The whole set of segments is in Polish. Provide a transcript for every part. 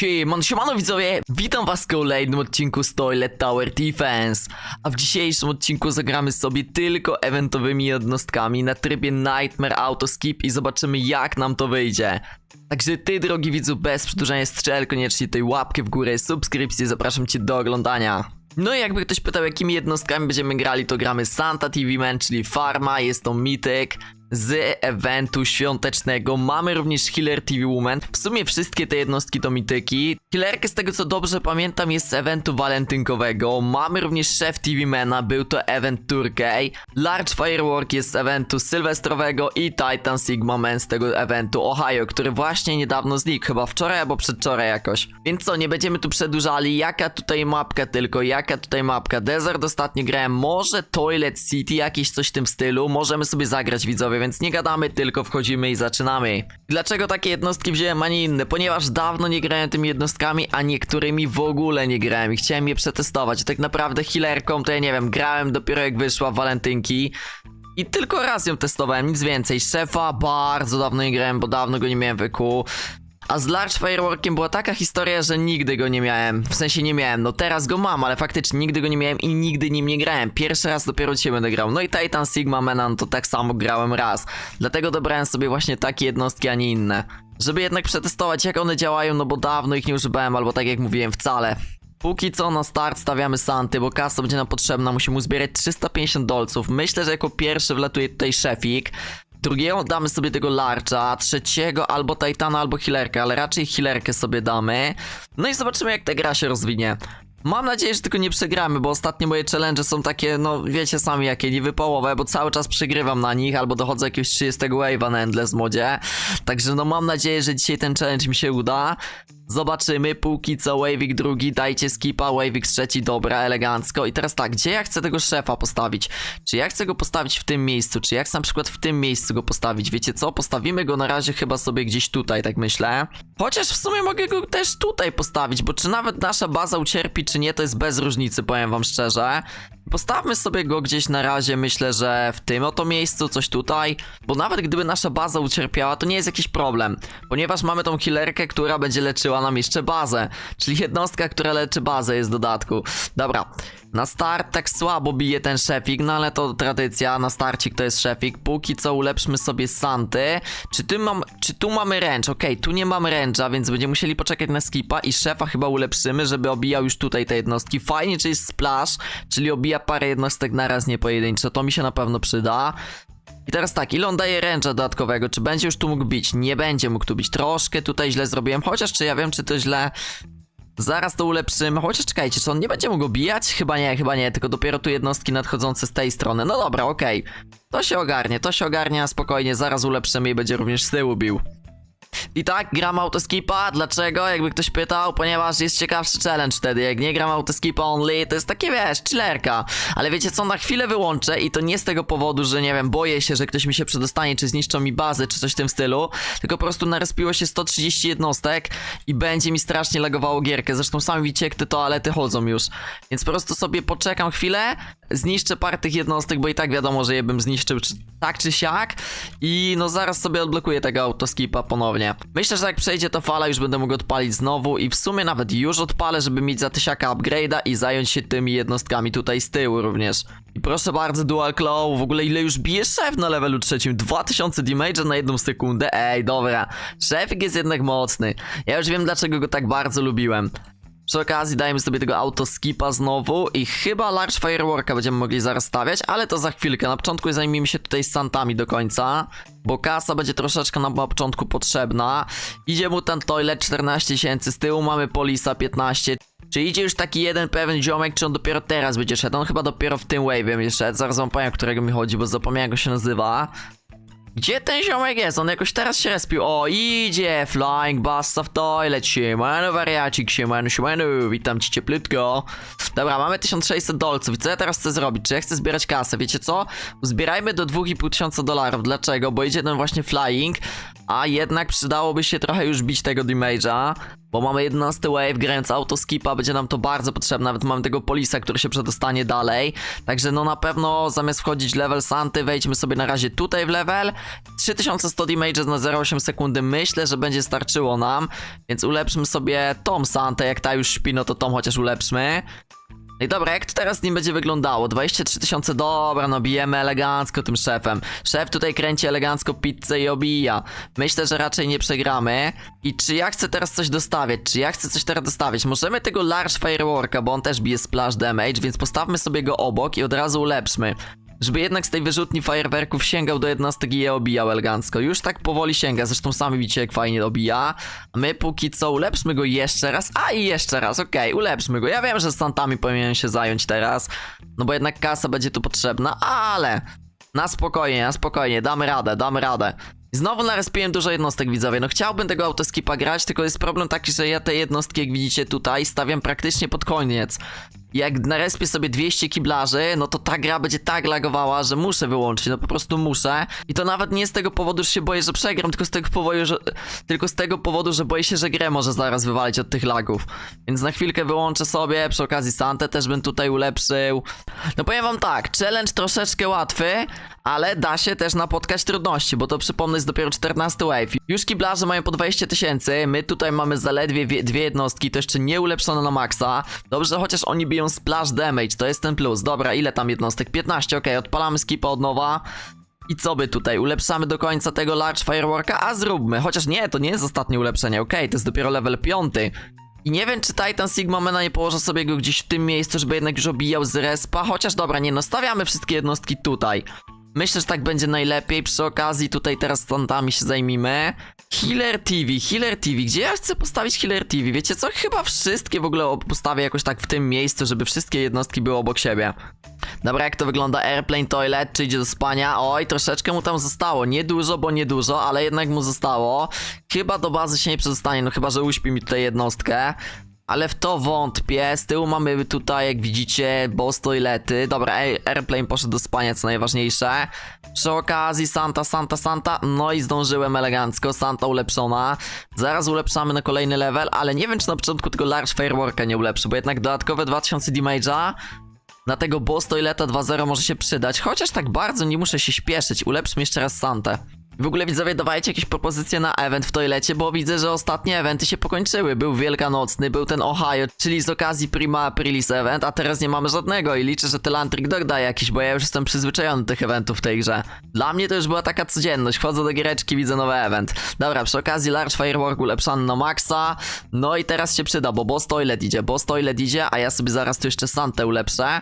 Siemano, siemano widzowie, witam was w kolejnym odcinku z Toilet Tower Defense. A w dzisiejszym odcinku zagramy sobie tylko eventowymi jednostkami na trybie Nightmare Autoskip i zobaczymy jak nam to wyjdzie. Także ty drogi widzu, bez przedłużania strzel, koniecznie tej łapkę w górę, subskrypcji, zapraszam cię do oglądania. No i jakby ktoś pytał, jakimi jednostkami będziemy grali, to gramy Santa TV Man, czyli Farma, jest to mityk z eventu świątecznego. Mamy również Healer TV Woman. W sumie wszystkie te jednostki to mityki. Healerkę z tego co dobrze pamiętam jest z eventu walentynkowego. Mamy również Chef TV Mana, był to event Turkey. Large Firework jest z eventu sylwestrowego i Titan Sigma Man z tego eventu Ohio, który właśnie niedawno znikł, chyba wczoraj albo przedwczoraj jakoś. Więc co, nie będziemy tu przedłużali. Jaka tutaj mapka tylko, jaka tutaj mapka. Desert ostatnio grałem, może Toilet City, jakieś coś w tym stylu. Możemy sobie zagrać widzowie, więc nie gadamy, tylko wchodzimy i zaczynamy. Dlaczego takie jednostki wziąłem, a nie inne? Ponieważ dawno nie grałem tymi jednostkami, a niektórymi w ogóle nie grałem i chciałem je przetestować. Tak naprawdę healerką to ja nie wiem, grałem dopiero jak wyszła walentynki. I tylko raz ją testowałem, nic więcej. Szefa bardzo dawno nie grałem, bo dawno go nie miałem w wyku. A z Large Fireworkiem była taka historia, że nigdy go nie miałem. W sensie nie miałem. No teraz go mam, ale faktycznie nigdy go nie miałem i nigdy nim nie grałem. Pierwszy raz dopiero dzisiaj będę grał. No i Titan Sigma Menan to tak samo grałem raz. Dlatego dobrałem sobie właśnie takie jednostki, a nie inne. Żeby jednak przetestować jak one działają, no bo dawno ich nie używałem, albo tak jak mówiłem, wcale. Póki co na start stawiamy Santy, bo kasa będzie nam potrzebna, musimy uzbierać 350 dolców. Myślę, że jako pierwszy wlatuje tutaj Szefik. Drugiego damy sobie tego Larcha, trzeciego albo Titana, albo Healerkę, ale raczej Healerkę sobie damy. No i zobaczymy jak ta gra się rozwinie. Mam nadzieję, że tylko nie przegramy, bo ostatnie moje challenge są takie, no wiecie sami jakie, niewypałowe, bo cały czas przegrywam na nich, albo dochodzę jakiegoś 30 wave'a na Endless modzie. Także no mam nadzieję, że dzisiaj ten challenge mi się uda. Zobaczymy, póki co Wavik drugi, dajcie skipa, Wavik trzeci, dobra, elegancko. I teraz tak, gdzie ja chcę tego szefa postawić? Czy ja chcę go postawić w tym miejscu? Czy ja chcę na przykład w tym miejscu go postawić? Wiecie co? Postawimy go na razie chyba sobie gdzieś tutaj, tak myślę. Chociaż w sumie mogę go też tutaj postawić, bo czy nawet nasza baza ucierpi, czy nie, to jest bez różnicy, powiem wam szczerze. Postawmy sobie go gdzieś na razie, myślę, że w tym oto miejscu, coś tutaj, bo nawet gdyby nasza baza ucierpiała, to nie jest jakiś problem, ponieważ mamy tą killerkę, która będzie leczyła nam jeszcze bazę, czyli jednostka, która leczy bazę jest w dodatku. Dobra, na start tak słabo bije ten szefik, no ale to tradycja, na starcik to jest szefik, póki co ulepszmy sobie Santy. Czy, ty mam, czy tu mamy ręcz? Okej, tu nie mamy ręcza, więc będziemy musieli poczekać na skipa i szefa chyba ulepszymy, żeby obijał już tutaj te jednostki. Fajnie, czy jest splash, czyli obija parę jednostek na raz, nie pojedynczo, to mi się na pewno przyda. I teraz tak, ile on daje ręcza dodatkowego? Czy będzie już tu mógł bić? Nie będzie mógł tu bić. Troszkę tutaj źle zrobiłem, chociaż czy ja wiem, czy to źle... Zaraz to ulepszymy, chociaż czekajcie, czy on nie będzie mógł bijać? Chyba nie, chyba nie, tylko dopiero tu jednostki nadchodzące z tej strony. No dobra, okej. To się ogarnie, to się ogarnia spokojnie, zaraz ulepszymy i będzie również z tyłu bił. I tak, gram autoskipa, dlaczego? Jakby ktoś pytał, ponieważ jest ciekawszy challenge wtedy, jak nie gram autoskipa only, to jest takie, wiesz, chillerka. Ale wiecie co, na chwilę wyłączę i to nie z tego powodu, że nie wiem, boję się, że ktoś mi się przedostanie, czy zniszczą mi bazę, czy coś w tym stylu, tylko po prostu narespiło się 130 jednostek i będzie mi strasznie lagowało gierkę. Zresztą sami widzicie, jak te toalety chodzą już. Więc po prostu sobie poczekam chwilę, zniszczę parę tych jednostek, bo i tak wiadomo, że je bym zniszczył czy, tak czy siak i no zaraz sobie odblokuję tego autoskipa ponownie. Myślę, że jak przejdzie to fala, już będę mógł odpalić znowu i w sumie nawet już odpalę, żeby mieć za tysiaka upgrade'a i zająć się tymi jednostkami tutaj z tyłu również. I proszę bardzo, Dual Claw, w ogóle ile już bije szef na levelu trzecim? 2000 damage'a na jedną sekundę? Ej, dobra. Szefik jest jednak mocny. Ja już wiem, dlaczego go tak bardzo lubiłem. Przy okazji dajemy sobie tego autoskipa znowu i chyba Large Fireworka będziemy mogli zaraz stawiać, ale to za chwilkę. Na początku zajmijmy się tutaj Santami do końca, bo kasa będzie troszeczkę nam na początku potrzebna. Idzie mu ten toilet 14 tysięcy, z tyłu mamy Polisa 15. Czy idzie już taki jeden pewien ziomek, czy on dopiero teraz będzie szedł? On chyba dopiero w tym będzie szedł. Zaraz wam powiem, którego mi chodzi, bo zapomniałem jak go się nazywa. Gdzie ten ziomek jest? On jakoś teraz się respił. O, idzie! Flying Basta w toilet. Siemano, wariacik, siemano, siemano. Witam cię cieplutko. Dobra, mamy 1600 dolców. I co ja teraz chcę zrobić? Czy ja chcę zbierać kasę? Wiecie co? Zbierajmy do 2500 dolarów. Dlaczego? Bo idzie ten właśnie flying, a jednak przydałoby się trochę już bić tego damage'a. Bo mamy 11 wave, grając autoskipa, będzie nam to bardzo potrzebne. Nawet mamy tego polisa, który się przedostanie dalej. Także no na pewno zamiast wchodzić level Santy, wejdźmy sobie na razie tutaj w level. 3100 damage na 0,8 sekundy myślę, że będzie starczyło nam. Więc ulepszmy sobie tą Santę, jak ta już śpi, no to tą chociaż ulepszmy. I dobra, jak to teraz nim będzie wyglądało? 23 tysiące, dobra, no bijemy elegancko tym szefem. Szef tutaj kręci elegancko pizzę i obija. Myślę, że raczej nie przegramy. I czy ja chcę teraz coś dostawiać? Czy ja chcę coś teraz dostawiać? Możemy tego Large Fireworka, bo on też bije splash damage, więc postawmy sobie go obok i od razu ulepszmy. Żeby jednak z tej wyrzutni fajerwerków sięgał do jednostek i je obijał elegancko. Już tak powoli sięga, zresztą sami widzicie jak fajnie obija. My póki co ulepszmy go jeszcze raz. A i jeszcze raz, okej, ulepszmy go. Ja wiem, że stantami powinienem się zająć teraz. No bo jednak kasa będzie tu potrzebna, ale... Na spokojnie, na spokojnie, damy radę, damy radę. Znowu narespiłem dużo jednostek widzowie, no chciałbym tego autoskipa grać, tylko jest problem taki, że ja te jednostki jak widzicie tutaj stawiam praktycznie pod koniec. Jak narespię sobie 200 kiblarzy, no to ta gra będzie tak lagowała, że muszę wyłączyć, no po prostu muszę. I to nawet nie z tego powodu, że się boję, że przegram, tylko z tego powodu, że, tylko z tego powodu, że boję się, że grę może zaraz wywalić od tych lagów. Więc na chwilkę wyłączę sobie, przy okazji Santę też bym tutaj ulepszył. No powiem wam tak, challenge troszeczkę łatwy, ale da się też napotkać trudności, bo to przypomnę jest dopiero 14 wave. Już kiblarze mają po 20 tysięcy, my tutaj mamy zaledwie wie- dwie jednostki, to jeszcze nie ulepszone na maksa. Dobrze, chociaż oni biją splash damage, to jest ten plus. Dobra, ile tam jednostek? 15, okej, odpalamy skipa od nowa. I co by tutaj? Ulepszamy do końca tego Large Fireworka? A zróbmy. Chociaż nie, to nie jest ostatnie ulepszenie, okej, to jest dopiero level 5. I nie wiem, czy Titan Sigma Mena nie położy sobie go gdzieś w tym miejscu, żeby jednak już obijał z respa. Chociaż dobra, nie no, stawiamy wszystkie jednostki tutaj. Myślę, że tak będzie najlepiej. Przy okazji tutaj teraz stantami się zajmijmy. Healer TV, Healer TV. Gdzie ja chcę postawić Healer TV? Wiecie co? Chyba wszystkie w ogóle postawię jakoś tak w tym miejscu, żeby wszystkie jednostki były obok siebie. Dobra, jak to wygląda? Airplane Toilet, czy idzie do spania? Oj, troszeczkę mu tam zostało. Nie dużo, bo nie dużo, ale jednak mu zostało. Chyba do bazy się nie przedostanie, no chyba, że uśpi mi tutaj jednostkę. Ale w to wątpię. Z tyłu mamy tutaj, jak widzicie, boss toilety. Dobra, Air- Airplane poszedł do spania, co najważniejsze. Przy okazji Santa, Santa, Santa. No i zdążyłem elegancko. Santa ulepszona. Zaraz ulepszamy na kolejny level, ale nie wiem, czy na początku tego Large Fireworka nie ulepszy, bo jednak dodatkowe 2000 damage'a na tego boss toileta 2.0 może się przydać, chociaż tak bardzo nie muszę się śpieszyć. Ulepszmy jeszcze raz Santę. W ogóle widzowie, dawajcie jakieś propozycje na event w toilecie, bo widzę, że ostatnie eventy się pokończyły. Był Wielkanocny, był ten Ohio, czyli z okazji Prima Aprilis event, a teraz nie mamy żadnego i liczę, że Telantrik doda jakiś, bo ja już jestem przyzwyczajony do tych eventów w tej grze. Dla mnie to już była taka codzienność, wchodzę do giereczki, widzę nowy event. Dobra, przy okazji Large Firework ulepszany na maksa, no i teraz się przyda, bo boss toilet idzie, boss toilet idzie, a ja sobie zaraz tu jeszcze Santę ulepszę.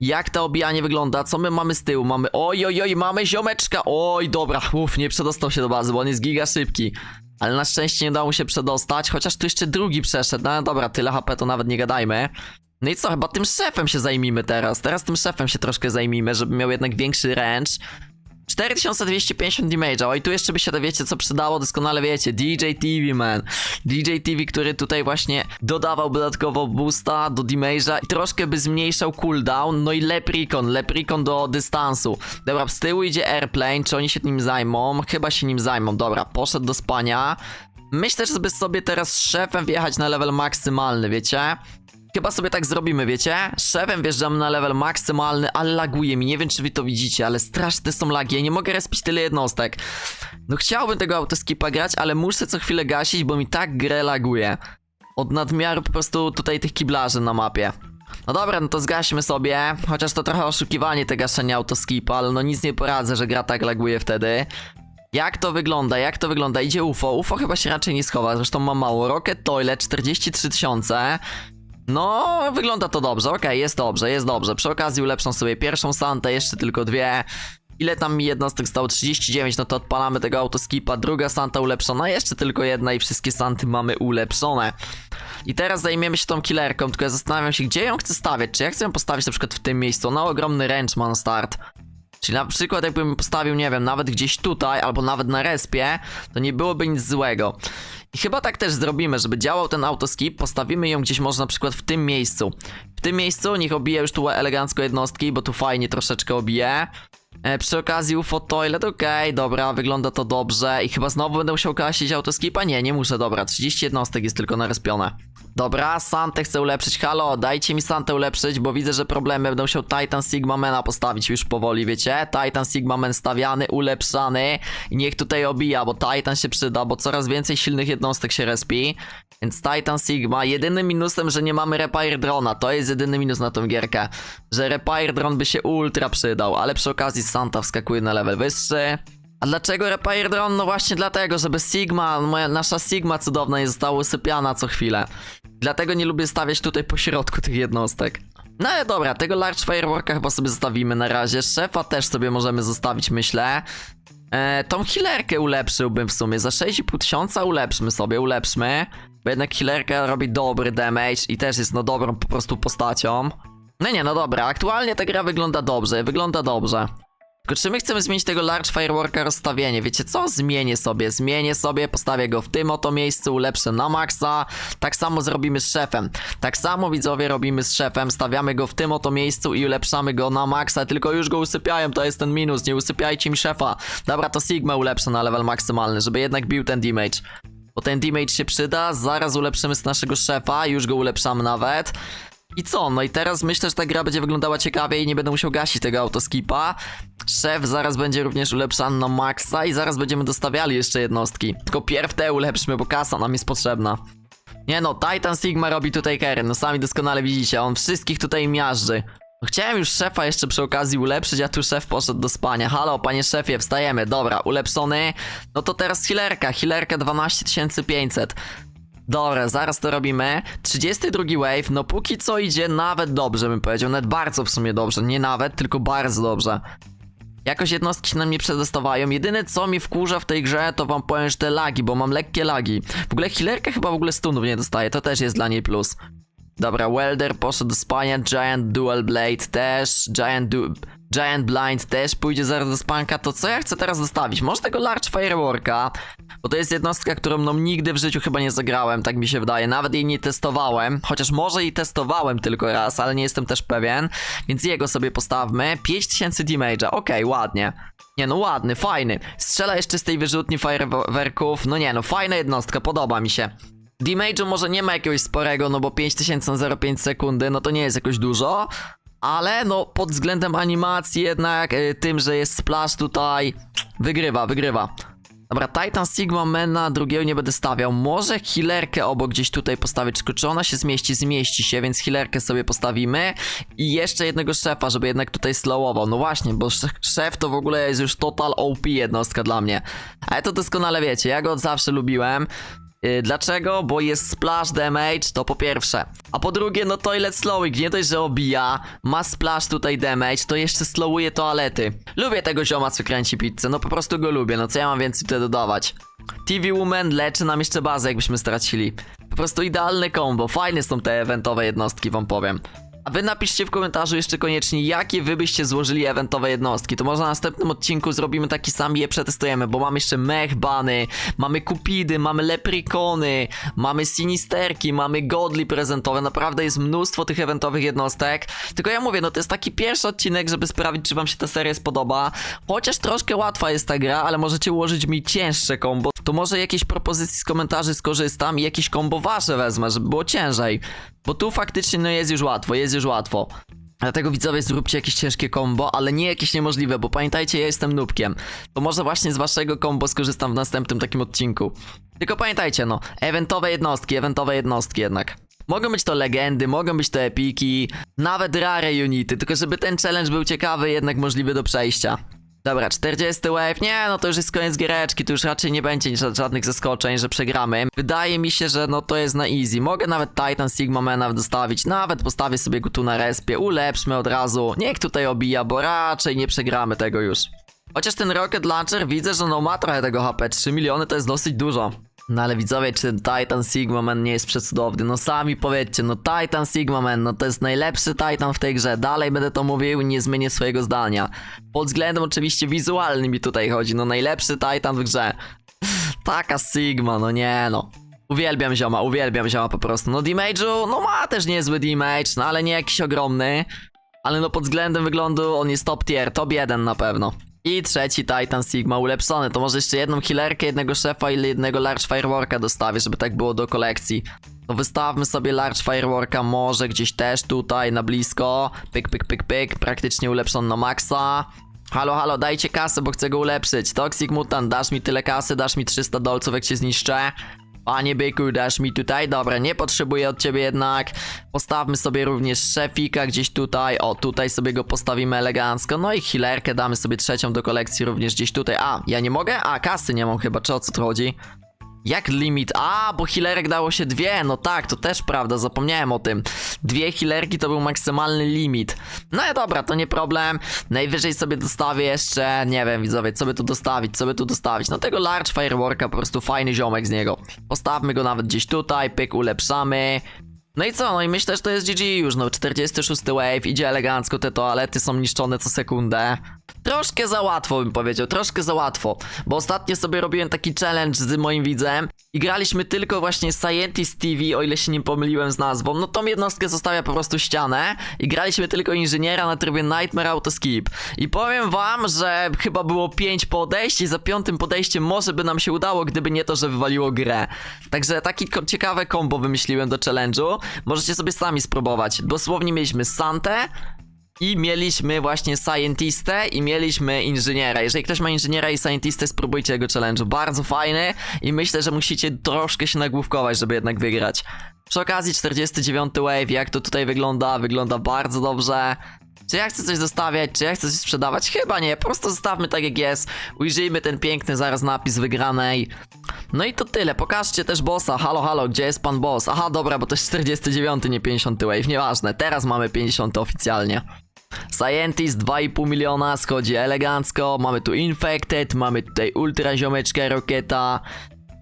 Jak to obijanie wygląda? Co my mamy z tyłu? Mamy. Oj, oj, oj, mamy ziomeczka! Oj, dobra, uff, nie przedostał się do bazy, bo on jest giga szybki. Ale na szczęście nie udało mu się przedostać, chociaż tu jeszcze drugi przeszedł. No dobra, tyle HP to nawet nie gadajmy. No i co, chyba tym szefem się zajmijmy teraz. Teraz tym szefem się troszkę zajmijmy, żeby miał jednak większy range. 4250 damage'a. Oj, tu jeszcze by się wiecie, co przydało, doskonale wiecie. DJ TV, man. DJ TV, który tutaj właśnie dodawał dodatkowo boosta do damage'a i troszkę by zmniejszał cooldown. No i Leprikon, Leprikon do dystansu. Dobra, z tyłu idzie Airplane, czy oni się nim zajmą? Chyba się nim zajmą. Dobra, poszedł do spania. Myślę, żeby sobie teraz z szefem wjechać na level maksymalny, wiecie? Chyba sobie tak zrobimy, wiecie? Szefem wjeżdżam na level maksymalny, ale laguje mi. Nie wiem, czy wy to widzicie, ale straszne są lagi. Ja nie mogę respić tyle jednostek. No chciałbym tego autoskipa grać, ale muszę co chwilę gasić, bo mi tak grę laguje. Od nadmiaru po prostu tutaj tych kiblarzy na mapie. No dobra, no to zgaśmy sobie. Chociaż to trochę oszukiwanie te gaszenie autoskipa, ale no nic nie poradzę, że gra tak laguje wtedy. Jak to wygląda? Jak to wygląda? Idzie UFO. UFO chyba się raczej nie schowa, zresztą ma mało. Rocket Toilet 43 tysiące. No, wygląda to dobrze, okej, jest dobrze, jest dobrze. Przy okazji ulepszą sobie pierwszą Santę, jeszcze tylko dwie. Ile tam mi jednostek stało? 39, no to odpalamy tego autoskipa. Druga Santa ulepszona, jeszcze tylko jedna i wszystkie Santy mamy ulepszone. I teraz zajmiemy się tą killerką, tylko ja zastanawiam się, gdzie ją chcę stawiać. Czy ja chcę ją postawić na przykład w tym miejscu? Ona ogromny range ma na start. Czyli na przykład jakbym postawił, nie wiem, nawet gdzieś tutaj, albo nawet na respie, to nie byłoby nic złego. I chyba tak też zrobimy, żeby działał ten autoskip, postawimy ją gdzieś może na przykład w tym miejscu. W tym miejscu niech obije już tu elegancko jednostki, bo tu fajnie troszeczkę obije. E, przy okazji UFO Toilet, okej, dobra, wygląda to dobrze. I chyba znowu będę musiał gasić autoskipa? Nie, nie muszę, dobra, 30 jednostek jest tylko narespione. Dobra, Santę chcę ulepszyć, halo, dajcie mi Santę ulepszyć, bo widzę, że problemy będę musiał Titan Sigma Mana postawić już powoli, wiecie? Titan Sigma Man stawiany, ulepszany i niech tutaj obija, bo Titan się przyda, bo coraz więcej silnych jednostek się respi. Więc Titan Sigma, jedynym minusem, że nie mamy Repair Drona, to jest jedyny minus na tą gierkę, że Repair Drone by się ultra przydał, ale przy okazji Santa wskakuje na level wyższy. A dlaczego Repair Drone? No właśnie dlatego, żeby Sigma, moja, nasza Sigma cudowna nie została usypiana co chwilę. Dlatego nie lubię stawiać tutaj po środku tych jednostek. No ale dobra, tego Large Fireworka chyba sobie zostawimy na razie. Szefa też sobie możemy zostawić, myślę. E, tą healerkę ulepszyłbym w sumie. Za 6,5 tysiąca ulepszmy sobie, ulepszmy. Bo jednak healerka robi dobry damage i też jest no dobrą po prostu postacią. No nie, no dobra, aktualnie ta gra wygląda dobrze, wygląda dobrze. Tylko czy my chcemy zmienić tego Large Fireworka rozstawienie? Wiecie co? Zmienię sobie, zmienię sobie, postawię go w tym oto miejscu, ulepszę na maksa. Tak samo zrobimy z szefem. Tak samo widzowie robimy z szefem, stawiamy go w tym oto miejscu i ulepszamy go na maksa, tylko już go usypiają, to jest ten minus, nie usypiajcie mi szefa. Dobra, to Sigma ulepszę na level maksymalny, żeby jednak bił ten damage. Bo ten damage się przyda, zaraz ulepszymy z naszego szefa, już go ulepszamy nawet. I co? No i teraz myślę, że ta gra będzie wyglądała ciekawie i nie będę musiał gasić tego autoskipa. Szef zaraz będzie również ulepszany na maksa i zaraz będziemy dostawiali jeszcze jednostki. Tylko pierw te ulepszmy, bo kasa nam jest potrzebna. Nie no, Titan Sigma robi tutaj carry, no sami doskonale widzicie, on wszystkich tutaj miażdży. No chciałem już szefa jeszcze przy okazji ulepszyć, a tu szef poszedł do spania. Halo, panie szefie, wstajemy, dobra, ulepszony. No to teraz healerka, healerka 12500. Dobra, zaraz to robimy. 32 wave, no póki co idzie nawet dobrze, bym powiedział. Nawet bardzo w sumie dobrze. Nie nawet, tylko bardzo dobrze. Jakoś jednostki się na mnie przedostawają. Jedyne co mi wkurza w tej grze, to wam powiem, że te lagi, bo mam lekkie lagi. W ogóle healerka chyba w ogóle stunów nie dostaje, to też jest dla niej plus. Dobra, Welder poszedł do spania, Giant Dual Blade też, Giant du Giant Blind też pójdzie zaraz do spanka, to co ja chcę teraz dostawić? Może tego Large Fireworka, bo to jest jednostka, którą no nigdy w życiu chyba nie zagrałem, tak mi się wydaje, nawet jej nie testowałem, chociaż może i testowałem tylko raz, ale nie jestem też pewien, więc jego sobie postawmy, 5000 damage'a, okej, ładnie. Nie no, ładny, fajny. Strzela jeszcze z tej wyrzutni fajerwerków, no nie no, fajna jednostka, podoba mi się. Damage'u może nie ma jakiegoś sporego, no bo 5000 na 0,5 sekundy, no to nie jest jakoś dużo. Ale no pod względem animacji jednak y, tym, że jest splash tutaj wygrywa, wygrywa. Dobra, Titan Sigma Mena drugiego nie będę stawiał. Może healerkę obok gdzieś tutaj postawić. Tylko czy ona się zmieści? Zmieści się, więc healerkę sobie postawimy. I jeszcze jednego szefa, żeby jednak tutaj slowował. No właśnie, bo sz- szef to w ogóle jest już total OP jednostka dla mnie. Ale to doskonale wiecie, ja go od zawsze lubiłem. Yy, Dlaczego? Bo jest splash damage, to po pierwsze. A po drugie, no toilet slowing, nie dość, że obija, ma splash tutaj damage, to jeszcze slowuje toalety. Lubię tego zioma, co kręci pizzę, no po prostu go lubię, no co ja mam więcej tutaj dodawać. TV Woman leczy nam jeszcze bazę, jakbyśmy stracili. Po prostu idealne combo, fajne są te eventowe jednostki, wam powiem. A wy napiszcie w komentarzu jeszcze koniecznie, jakie wy byście złożyli eventowe jednostki. To może na następnym odcinku zrobimy taki sam i je przetestujemy, bo mamy jeszcze mechbany, mamy kupidy, mamy leprikony, mamy sinisterki, mamy godli prezentowe. Naprawdę jest mnóstwo tych eventowych jednostek. Tylko ja mówię, no to jest taki pierwszy odcinek, żeby sprawdzić, czy wam się ta seria spodoba. Chociaż troszkę łatwa jest ta gra, ale możecie ułożyć mi cięższe kombo. To może jakieś propozycji z komentarzy skorzystam i jakieś kombo wasze wezmę, żeby było ciężej. Bo tu faktycznie no jest już łatwo, jest już łatwo. Dlatego widzowie zróbcie jakieś ciężkie combo, ale nie jakieś niemożliwe, bo pamiętajcie, ja jestem nubkiem. To może właśnie z waszego combo skorzystam w następnym takim odcinku. Tylko pamiętajcie no, eventowe jednostki, eventowe jednostki jednak. Mogą być to legendy, mogą być to epiki, nawet rare unity, tylko żeby ten challenge był ciekawy, jednak możliwy do przejścia. Dobra, 40 wave, nie, no to już jest koniec giereczki, tu już raczej nie będzie ża- żadnych zaskoczeń, że przegramy. Wydaje mi się, że no to jest na easy. Mogę nawet Titan Sigma Mana dostawić, nawet postawię sobie go tu na respie, ulepszmy od razu. Niech tutaj obija, bo raczej nie przegramy tego już. Chociaż ten Rocket Launcher widzę, że no ma trochę tego HP, 3 miliony to jest dosyć dużo. No ale widzowie, czy Titan Sigma Man nie jest przecudowny? No sami powiedzcie, no Titan Sigma Man, no to jest najlepszy Titan w tej grze. Dalej będę to mówił, nie zmienię swojego zdania. Pod względem oczywiście wizualnym mi tutaj chodzi, no najlepszy Titan w grze. Taka Sigma, no nie no. Uwielbiam zioma, uwielbiam zioma po prostu. No damage'u, no ma też niezły damage, no ale nie jakiś ogromny. ale no pod względem wyglądu on jest top tier, top 1 na pewno. I trzeci Titan Sigma ulepszony, to może jeszcze jedną healerkę, jednego szefa i jednego Large Fireworka dostawię, żeby tak było do kolekcji. To wystawmy sobie Large Fireworka może gdzieś też tutaj na blisko. Pyk, pyk, pyk, pyk, praktycznie ulepszony na maksa. Halo, halo, dajcie kasę, bo chcę go ulepszyć. Toxic Mutant, dasz mi tyle kasy, dasz mi 300 dolców, jak cię zniszczę. Panie byku, dasz mi tutaj? Dobra, nie potrzebuję od ciebie jednak. Postawmy sobie również szefika gdzieś tutaj. O, tutaj sobie go postawimy elegancko. No i healerkę damy sobie trzecią do kolekcji również gdzieś tutaj. A, ja nie mogę? A, kasy nie mam chyba, czy o co tu chodzi? Jak limit? A, bo healerek dało się dwie. No tak, to też prawda, zapomniałem o tym. Dwie healerki to był maksymalny limit. No i dobra, to nie problem. Najwyżej sobie dostawię jeszcze, nie wiem widzowie, co by tu dostawić, co by tu dostawić. No tego Large Fireworka, po prostu fajny ziomek z niego. Postawmy go nawet gdzieś tutaj, pyk, ulepszamy. No i co? No i myślę, że to jest GG już, no 46 wave, idzie elegancko, te toalety są niszczone co sekundę. Troszkę za łatwo bym powiedział, troszkę za łatwo, bo ostatnio sobie robiłem taki challenge z moim widzem i graliśmy tylko właśnie Scientist TV, o ile się nie pomyliłem z nazwą, no tą jednostkę zostawia po prostu ścianę i graliśmy tylko inżyniera na trybie Nightmare Autoskip i powiem wam, że chyba było 5 podejść i za piątym podejściem może by nam się udało, gdyby nie to, że wywaliło grę. Także takie ko- ciekawe combo wymyśliłem do challenge'u, możecie sobie sami spróbować. Dosłownie mieliśmy Santę, i mieliśmy właśnie scientistę i mieliśmy inżyniera. Jeżeli ktoś ma inżyniera i scientistę, spróbujcie jego challenge'u. Bardzo fajny i myślę, że musicie troszkę się nagłówkować, żeby jednak wygrać. Przy okazji 49 wave, jak to tutaj wygląda? Wygląda bardzo dobrze. Czy ja chcę coś zostawiać? Czy ja chcę coś sprzedawać? Chyba nie, po prostu zostawmy tak jak jest. Ujrzyjmy ten piękny zaraz napis wygranej. No i to tyle, pokażcie też bossa. Halo, halo, gdzie jest pan boss? Aha, dobra, bo to jest 49, nie 50 wave, nieważne. Teraz mamy 50 oficjalnie. Scientist 2,5 miliona, schodzi elegancko. Mamy tu Infected, mamy tutaj Ultra Ziomeczkę.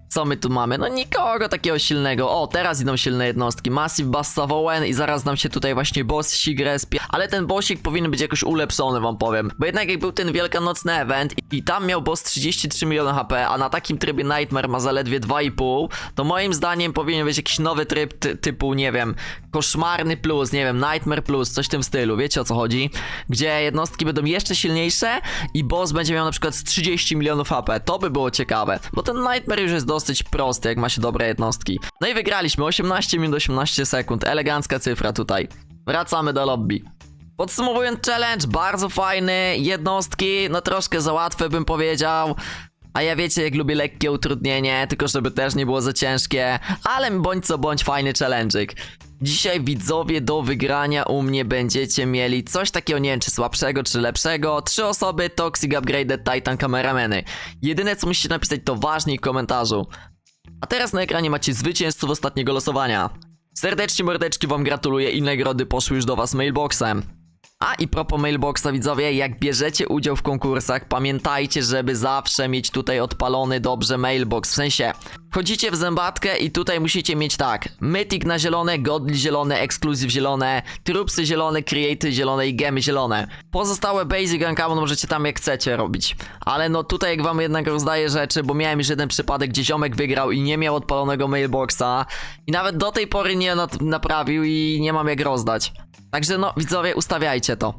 Co my tu mamy? No nikogo takiego silnego. O, teraz idą silne jednostki. Massive Bass Savowen i zaraz nam się tutaj właśnie bossik respie. Ale ten bossik powinien być jakoś ulepszony, wam powiem. Bo jednak jak był ten wielkanocny event i, i tam miał boss 33 miliony HP, a na takim trybie Nightmare ma zaledwie 2,5, to moim zdaniem powinien być jakiś nowy tryb ty, typu, nie wiem, koszmarny plus, nie wiem, Nightmare plus, coś w tym stylu. Wiecie o co chodzi? Gdzie jednostki będą jeszcze silniejsze i boss będzie miał na przykład z 30 milionów HP. To by było ciekawe, bo ten Nightmare już jest dosyć prosty, jak ma się dobre jednostki. No i wygraliśmy 18 minut 18 sekund. Elegancka cyfra tutaj. Wracamy do lobby. Podsumowując challenge, bardzo fajny, jednostki, no troszkę za łatwe bym powiedział. A ja wiecie, jak lubię lekkie utrudnienie, tylko żeby też nie było za ciężkie, ale bądź co bądź fajny challenge'ik. Dzisiaj widzowie do wygrania u mnie będziecie mieli coś takiego, nie wiem czy słabszego, czy lepszego. Trzy osoby, Toxic Upgraded Titan Kamerameny. Jedyne co musicie napisać to ważniej w komentarzu. A teraz na ekranie macie zwycięzców ostatniego losowania. Serdecznie mordeczki wam gratuluję i nagrody poszły już do was mailboxem. A i propos mailboxa widzowie, jak bierzecie udział w konkursach, pamiętajcie, żeby zawsze mieć tutaj odpalony dobrze mailbox. W sensie, wchodzicie w zębatkę i tutaj musicie mieć tak, Mythic na zielone, Godly zielone, Exclusive zielone, Trupsy zielone, Creative zielone i Gemy zielone. Pozostałe Basic Uncommon możecie tam jak chcecie robić. Ale no tutaj jak wam jednak rozdaję rzeczy, bo miałem już jeden przypadek, gdzie ziomek wygrał i nie miał odpalonego mailboxa i nawet do tej pory nie naprawił i nie mam jak rozdać. Także no, widzowie, ustawiajcie to.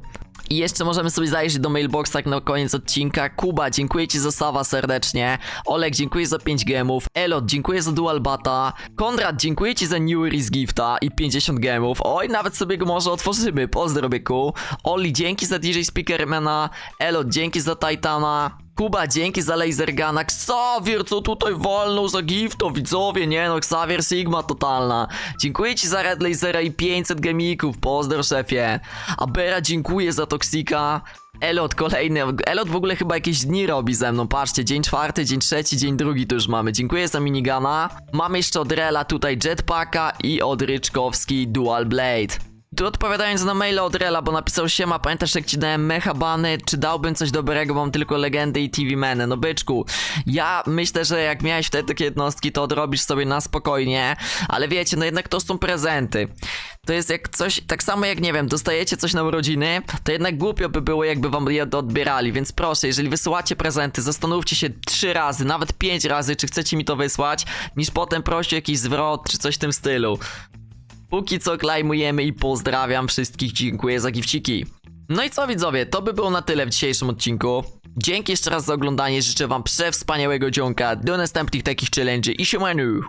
I jeszcze możemy sobie zajrzeć do mailboxa jak na koniec odcinka. Kuba, dziękuję ci za Sawa serdecznie. Olek, dziękuję za 5 gemów. Elot, dziękuję za Dual Bata. Konrad, dziękuję ci za New Year's Gifta i 50 gemów. Oj, nawet sobie go może otworzymy. Pozdro, byku. Oli, dzięki za DJ Speakermana. Elot, dzięki za Titana. Kuba, dzięki za Lasergana. Xavier, co tutaj wolną za gifto, widzowie, nie no, Xavier Sigma totalna. Dziękuję ci za Red Lasera i 500 gemików, pozdro szefie. Abera, dziękuję za Toksika. Elot kolejny, Elot w ogóle chyba jakieś dni robi ze mną, patrzcie, dzień czwarty, dzień trzeci, dzień drugi to już mamy. Dziękuję za minigana. Mamy jeszcze od Rela tutaj Jetpacka i od Ryczkowski Dual Blade. Tu odpowiadając na maila od Rela, bo napisał siema, pamiętasz jak ci dałem mecha bany, czy dałbym coś dobrego, mam tylko legendy i TV meny. No byczku, ja myślę, że jak miałeś wtedy takie jednostki, to odrobisz sobie na spokojnie, ale wiecie, no jednak to są prezenty. To jest jak coś, tak samo jak nie wiem, dostajecie coś na urodziny, to jednak głupio by było jakby wam je odbierali, więc proszę, jeżeli wysyłacie prezenty, zastanówcie się trzy razy, nawet pięć razy, czy chcecie mi to wysłać, niż potem o jakiś zwrot, czy coś w tym stylu. Póki co klejmujemy i pozdrawiam wszystkich, dziękuję za gifciki. No i co widzowie, to by było na tyle w dzisiejszym odcinku. Dzięki jeszcze raz za oglądanie, życzę wam przewspaniałego dzionka, do następnych takich challenge i siemanu!